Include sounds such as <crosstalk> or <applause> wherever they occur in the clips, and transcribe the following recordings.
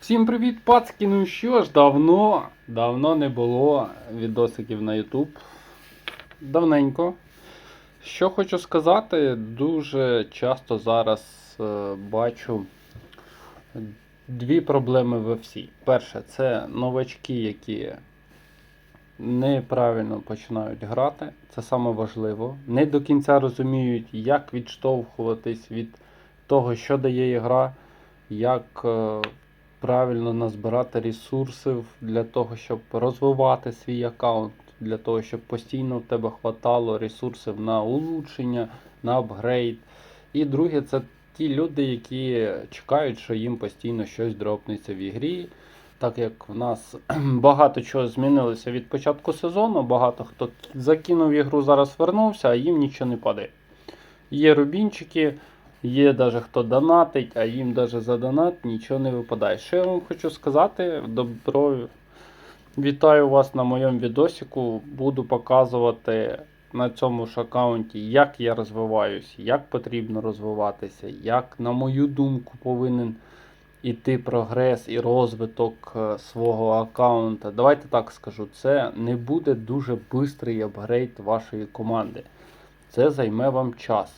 Всім привіт, пацки! Ну що ж, давно, давно не було відосиків на YouTube. Давненько. Що хочу сказати, дуже часто зараз е, бачу дві проблеми в всі. Перше, це новачки, які неправильно починають грати. Це саме важливо. Не до кінця розуміють, як відштовхуватись від того, що дає гра, як е, правильно назбирати ресурсів для того, щоб розвивати свій аккаунт, для того, щоб постійно в тебе хватало ресурсів на улучшення, на апгрейд. І друге, це ті люди, які чекають, що їм постійно щось дропнеться в ігрі. Так як в нас <clears throat> багато чого змінилося від початку сезону, багато хто закинув ігру, зараз вернувся, а їм нічого не падає. Є рубінчики, є навіть хто донатить, а їм навіть за донат нічого не випадає. Що я вам хочу сказати? Добро вітаю вас на моєму відосику. Буду показувати на цьому ж аккаунті, як я розвиваюсь, як потрібно розвиватися, як, на мою думку, повинен іти прогрес і розвиток е, свого аккаунта. Давайте так скажу, це не буде дуже швидкий апгрейд вашої команди. Це займе вам час.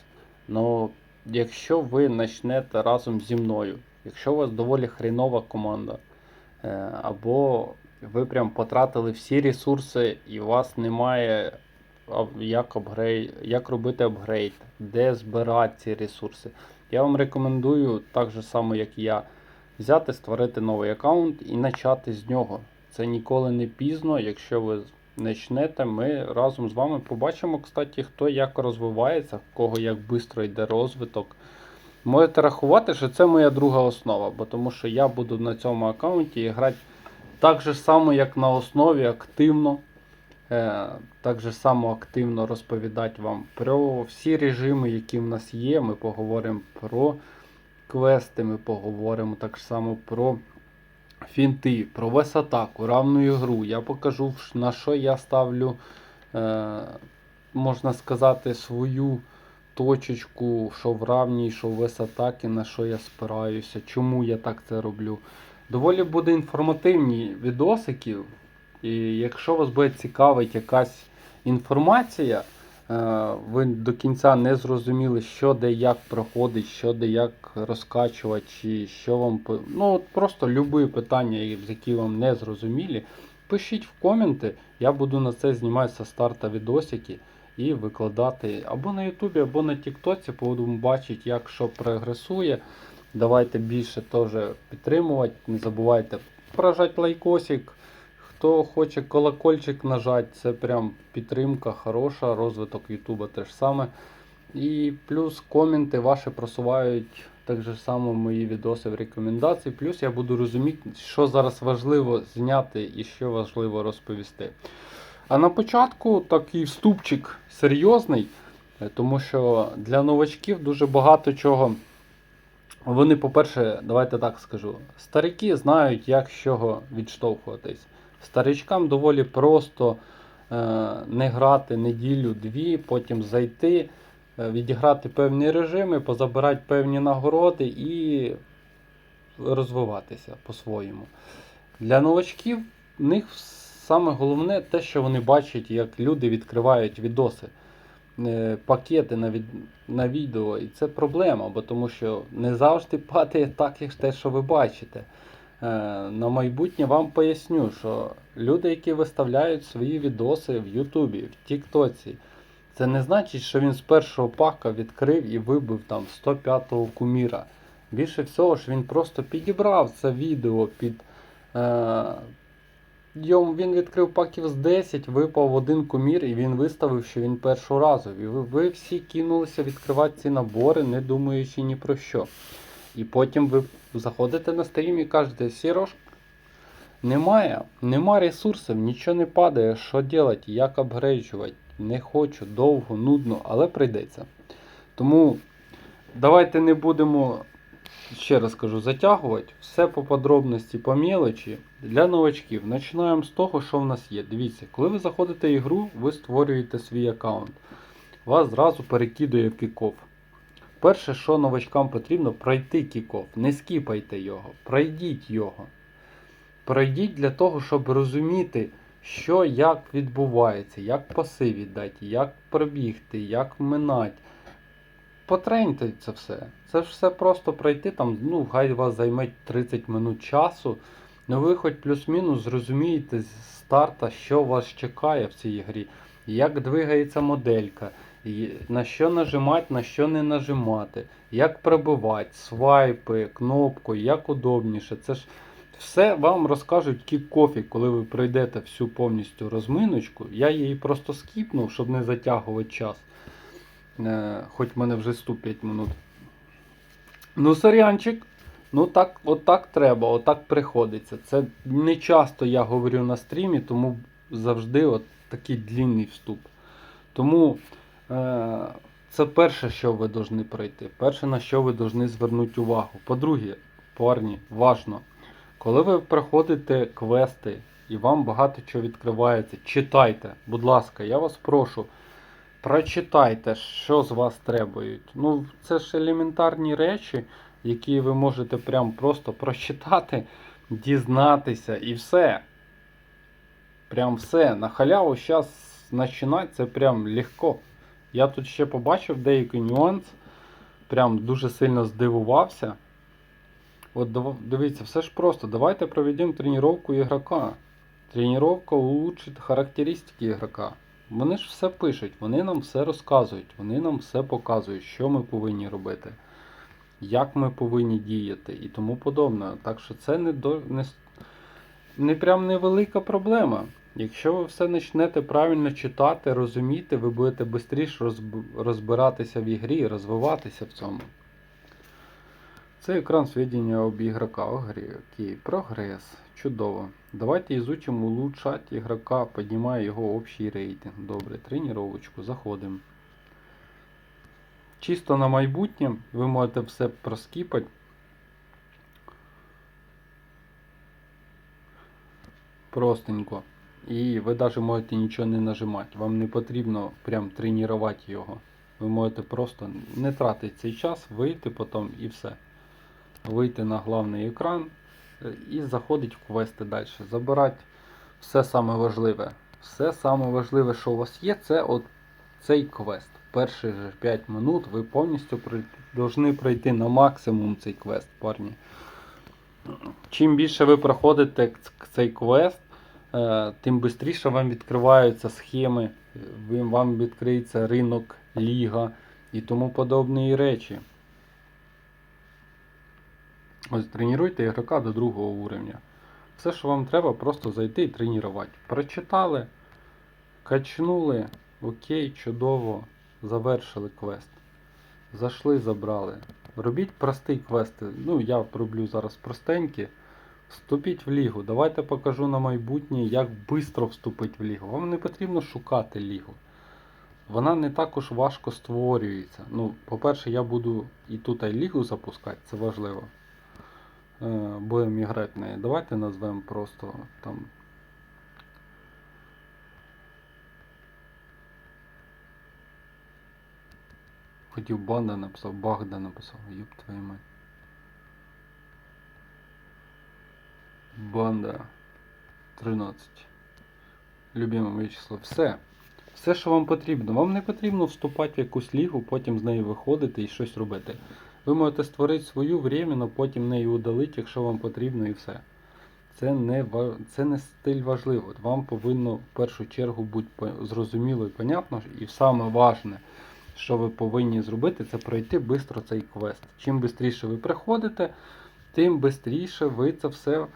Но якщо ви почнете разом зі мною, якщо у вас доволі хрінова команда, е, або ви прям потратили всі ресурси і у вас немає як, апгрейд, як робити апгрейд, де збирати ці ресурси, я вам рекомендую, так же само, як і я, взяти, створити новий аккаунт і почати з нього. Це ніколи не пізно, якщо ви почнете, ми разом з вами побачимо, кстати, хто як розвивається, в кого як швидко йде розвиток. Можете рахувати, що це моя друга основа, бо тому що я буду на цьому аккаунті грати так же само, як на основі, активно. Е, так же само активно розповідати вам про всі режими, які в нас є. Ми поговоримо про квести, ми поговоримо так само про фінти, про вес-атаку, равну ігру. Я покажу, на що я ставлю, е, можна сказати, свою точечку, що в равній, що в вес-атаки, на що я спираюся, чому я так це роблю. Доволі буде інформативні відосики. І якщо вас буде цікавить якась інформація, ви до кінця не зрозуміли, що де як проходить, що де як розкачувати, чи що вам ну от просто любі питання, які вам не зрозумілі, пишіть в коменти. Я буду на це знімати зі старта відосики і викладати або на Ютубі, або на Тіктоці, будемо бачити, як що прогресує. Давайте більше теж підтримувати. Не забувайте прожати лайкосик. Хто хоче колокольчик нажати, це прям підтримка хороша, розвиток Ютуба теж саме. І плюс коменти ваші просувають так же само мої відоси в рекомендації. Плюс я буду розуміти, що зараз важливо зняти і що важливо розповісти. А на початку такий вступчик серйозний, е, тому що для новачків дуже багато чого. Вони, по-перше, давайте так скажу, старики знають, як з чого відштовхуватись. Старичкам доволі просто е, не грати неділю-дві, потім зайти, е, відіграти певні режими, позабирати певні нагороди і розвиватися по-своєму. Для новачків в них саме головне те, що вони бачать, як люди відкривають відоси, е, пакети на, від... на відео. І це проблема, бо тому що не завжди падає так, як те, що ви бачите. Е, На майбутнє вам поясню, що люди, які виставляють свої відоси в Ютубі, в Тіктоці, це не значить, що він з першого пака відкрив і вибив там 105-го куміра. Більше всього ж він просто підібрав це відео під. Е, йому він відкрив паків з 10, випав один кумір і він виставив, що він. І ви, ви всі кинулися відкривати ці набори, не думаючи ні про що. І потім ви заходите на стрім і кажете, Сірош, немає, нема ресурсів, нічого не падає, що робити, як апгрейджувати. Не хочу, довго, нудно, але прийдеться. Тому давайте не будемо, ще раз кажу, затягувати. Все по подробності, по мелочі. Для новачків. Починаємо з того, що в нас є. Дивіться, коли ви заходите в ігру, ви створюєте свій аккаунт. Вас зразу перекидує в кіков. Перше, що новачкам потрібно, пройти кіков. Не скіпайте його, пройдіть його. Пройдіть для того, щоб розуміти, що як відбувається, як паси віддати, як пробігти, як минати. Потреньте це все. Це ж все просто пройти там, ну, хай вас займе 30 минут часу. Ну ви хоч плюс-мінус зрозумієте з старта, що вас чекає в цій грі, як двигається моделька, на що нажимати, на що не нажимати, як пробивати, свайпи, кнопку, як удобніше. Це ж все вам розкажуть кік-кофі, коли ви пройдете всю повністю розминочку. Я її просто скіпнув, щоб не затягувати час. Е, хоч в мене вже 105 минут. Ну, сорянчик. Ну так, отак треба, отак приходиться. Це не часто я говорю на стрімі, тому завжди от такий длінний вступ. Тому це перше, що ви повинні пройти. Перше, на що ви повинні звернути увагу. По-друге, парні, важно, коли ви проходите квести і вам багато чого відкривається, читайте, будь ласка, я вас прошу. Прочитайте, що з вас требують. Ну, це ж елементарні речі, які ви можете прям просто прочитати, дізнатися і все. Прям все. На халяву зараз починати це прям легко. Я тут ще побачив деякий нюанс. Прям дуже сильно здивувався. От дивіться, все ж просто. Давайте проведемо тренування ігрока. Тренування улучшить характеристики ігрока. Вони ж все пишуть, вони нам все розказують, вони нам все показують, що ми повинні робити, як ми повинні діяти і тому подобне. Так що це не, до, не, не прям невелика проблема. Якщо ви все почнете правильно читати, розуміти, ви будете швидше розбиратися в ігрі і розвиватися в цьому. Це екран сведения об игрока о грі. Окей, прогрес. Чудово. Давайте изучим улучшать игрока, поднимая его общий рейтинг. Добре, тренировочку, заходимо. Чисто на майбутнє ви можете все проскіпати. Простенько. І ви навіть можете нічого не нажимати. Вам не потрібно прям тренувати його. Ви можете просто не тратити цей час, вийти потім і все вийти на главний екран е, і заходить в квести далі. Забирати все саме важливе. Все саме важливе, що у вас є, це от цей квест. Перші же 5 минут ви повністю повинні пройти на максимум цей квест, парні. Чим більше ви проходите цей квест, тим швидше вам відкриваються схеми, е, вам відкриється ринок, ліга і тому подобні речі. Ось тренуйте ігрока до другого уровня. Все, що вам треба, просто зайти і тренувати. Прочитали, качнули, окей, чудово, завершили квест. Зайшли, забрали. Робіть простий квест. Ну, я роблю зараз простенькі. Вступіть в лігу. Давайте покажу на майбутнє, як швидко вступити в лігу. Вам не потрібно шукати лігу. Вона не також важко створюється. Ну, по-перше, я буду і тут і лігу запускати, це важливо. Е, будемо грати в неї. Давайте назвемо просто там. Хотів банда написав, Багда написав, юб твою мать. Банда 13. Любиме вичисло. Все. Все, що вам потрібно. Вам не потрібно вступати в якусь лігу, потім з неї виходити і щось робити. Ви можете створити свою временно, потім неї удалити, якщо вам потрібно, і все. Це не, це не стиль важливо. Вам повинно в першу чергу бути зрозуміло і понятно. І саме важне, що ви повинні зробити, це пройти швидко цей квест. Чим швидше ви приходите, тим швидше ви це все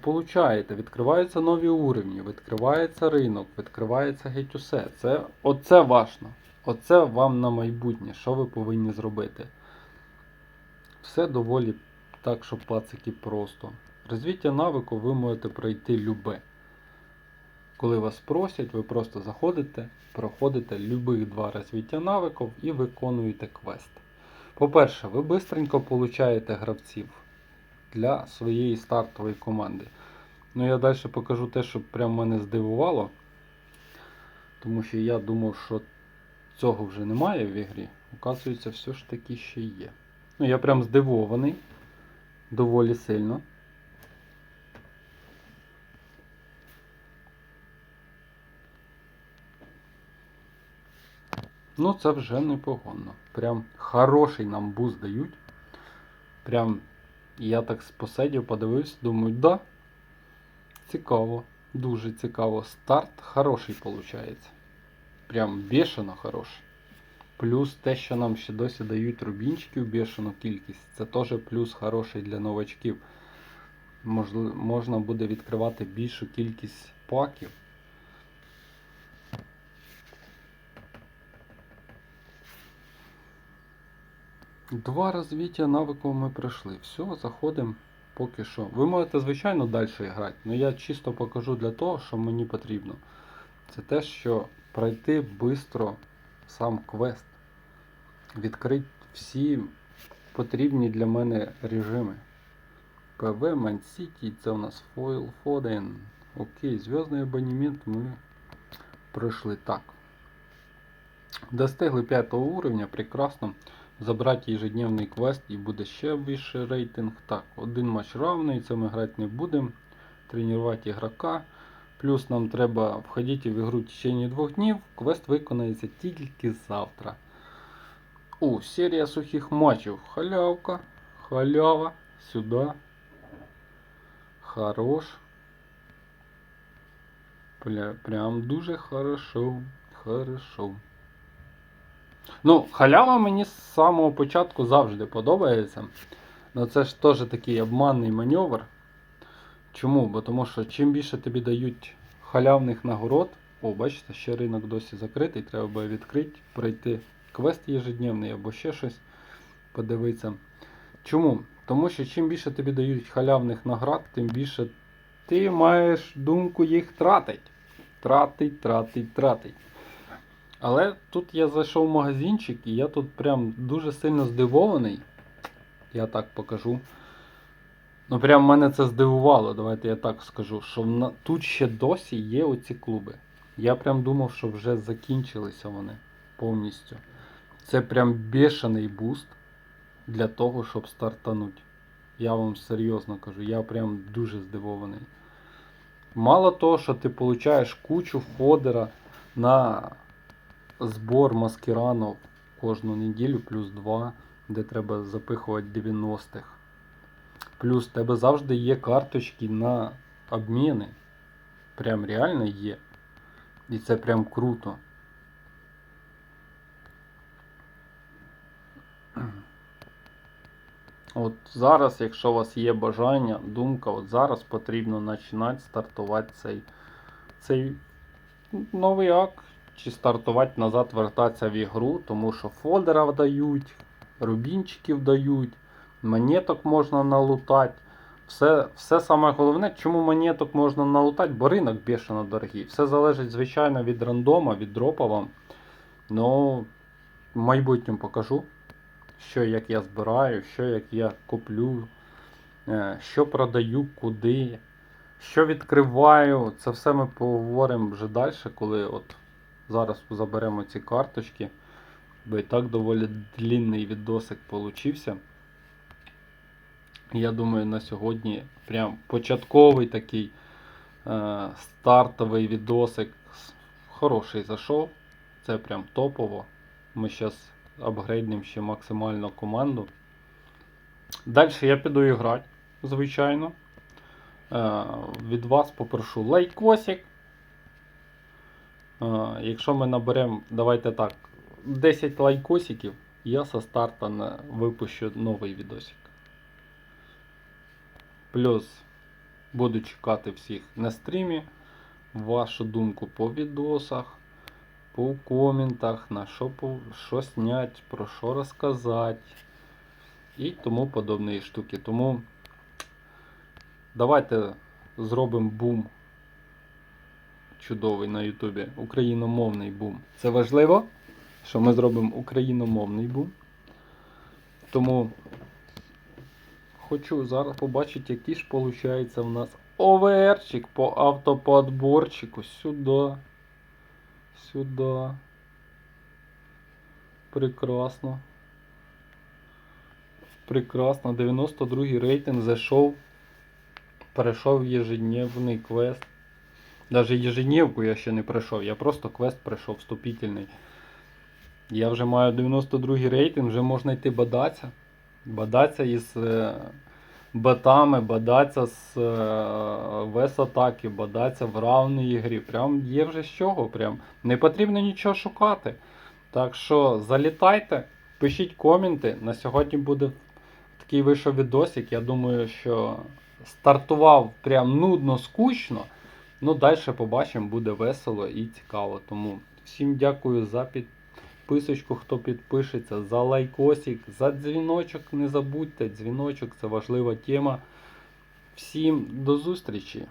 получаєте. Відкриваються нові уровні, відкривається ринок, відкривається геть усе. Це, оце важно. Оце вам на майбутнє, що ви повинні зробити. Все доволі так, що пацики просто. Розвиття навику ви можете пройти любе. Коли вас просять, ви просто заходите, проходите любих два розвиття навиків і виконуєте квест. По-перше, ви швидко получаєте гравців для своєї стартової команди. Ну я далі покажу те, що прям мене здивувало. Тому що я думав, що цього вже немає в ігрі, оказується, все ж таки ще є. Ну, я прям здивований. Доволі сильно. Ну, це вже непогано. Прям хороший нам буст дають. Прям я так посидів, подивився, думаю, да. Цікаво, дуже цікаво. Старт хороший виходить. Прям бешено хороший. Плюс те, що нам ще досі дають рубінчиків бешену кількість, це теж плюс хороший для новачків. Можна буде відкривати більшу кількість паків. Два розвиття навику ми пройшли. Все, заходимо поки що. Ви можете, звичайно, далі грати, але я чисто покажу для того, що мені потрібно. Це те, що пройти швидко сам квест. Відкрити всі потрібні для мене режими. ПВ, Мансіті, це у нас Фойл Фоден. Окей, зв'язний абонемент ми пройшли так. Достигли 5 уровня, прекрасно. Забрати ежедневний квест і буде ще вищий рейтинг. Так, один матч равний, це ми грати не будемо. Тренувати ігрока. Плюс нам треба входити в ігру в течение двох днів. Квест виконається тільки завтра. О, серія сухих матчів. Халявка. Халява. Сюди. Хорош. Прям дуже хорошо. Хорошо. Ну, халява мені з самого початку завжди подобається. Ну це ж теж такий обманний маневр. Чому? Бо тому що чим більше тобі дають халявних нагород, о, бачите, ще ринок досі закритий, треба буде відкрити, пройти квест ежедневний або ще щось подивитися. Чому? Тому що чим більше тобі дають халявних наград, тим більше ти маєш думку їх тратить. Тратить, тратить, тратить. Але тут я зайшов в магазинчик і я тут прям дуже сильно здивований. Я так покажу. Ну, прям мене це здивувало, давайте я так скажу, що на- тут ще досі є оці клуби. Я прям думав, що вже закінчилися вони повністю. Це прям бешений буст для того, щоб стартануть. Я вам серйозно кажу, я прям дуже здивований. Мало того, що ти получаєш кучу фодера на збор маскіранов кожну неділю, плюс 2, де треба запихувати 90-х. Плюс в тебе завжди є карточки на обміни. Прям реально є. І це прям круто. От зараз, якщо у вас є бажання, думка, от зараз потрібно починати стартувати цей, цей новий акт, чи стартувати назад, вертатися в ігру, тому що фодера дають, рубінчиків дають, монеток можна налутати. Все, все саме головне, чому монеток можна налутати, бо ринок бешено дорогий. Все залежить, звичайно, від рандома, від дропа вам. Ну, в майбутньому покажу, що як я збираю, що як я куплю, е, що продаю, куди, що відкриваю. Це все ми поговоримо вже далі, коли от зараз заберемо ці карточки. Бо і так доволі длінний відосик получився. Я думаю, на сьогодні прям початковий такий е, стартовий відосик хороший зайшов. Це прям топово. Ми зараз апгрейднемо ще максимально команду. Далі я піду і грати, звичайно. Е, від вас попрошу лайкосик. Якщо ми наберемо, давайте так, 10 лайкосиків, я со старта випущу новий відосик. Плюс буду чекати всіх на стрімі. Вашу думку по відосах, по коментах, на що, що снять, про що розказати і тому подобні штуки. Тому давайте зробимо бум чудовий на Ютубі. Україномовний бум. Це важливо, що ми зробимо україномовний бум. Тому хочу зараз побачити, який ж виходить в нас ОВРчик по автоподборчику. Сюди. Сюди. Прекрасно. Прекрасно. 92 й рейтинг зайшов. Перейшов в ежедневний квест. Даже ежедневку я ще не пройшов, я просто квест пройшов вступительний. Я вже маю 92 рейтинг, вже можна йти бадатися. Бадатися із е, ботами, бадатися з е, вес-атаки, бадатися в равній грі. Прям є вже з чого. Прям. Не потрібно нічого шукати. Так що залітайте, пишіть коменти. На сьогодні буде такий вийшов відосик. Я думаю, що стартував прям нудно, скучно. Ну, далі побачимо, буде весело і цікаво. Тому всім дякую за підписочку, хто підпишеться, за лайкосик, за дзвіночок. Не забудьте, дзвіночок це важлива тема. Всім до зустрічі!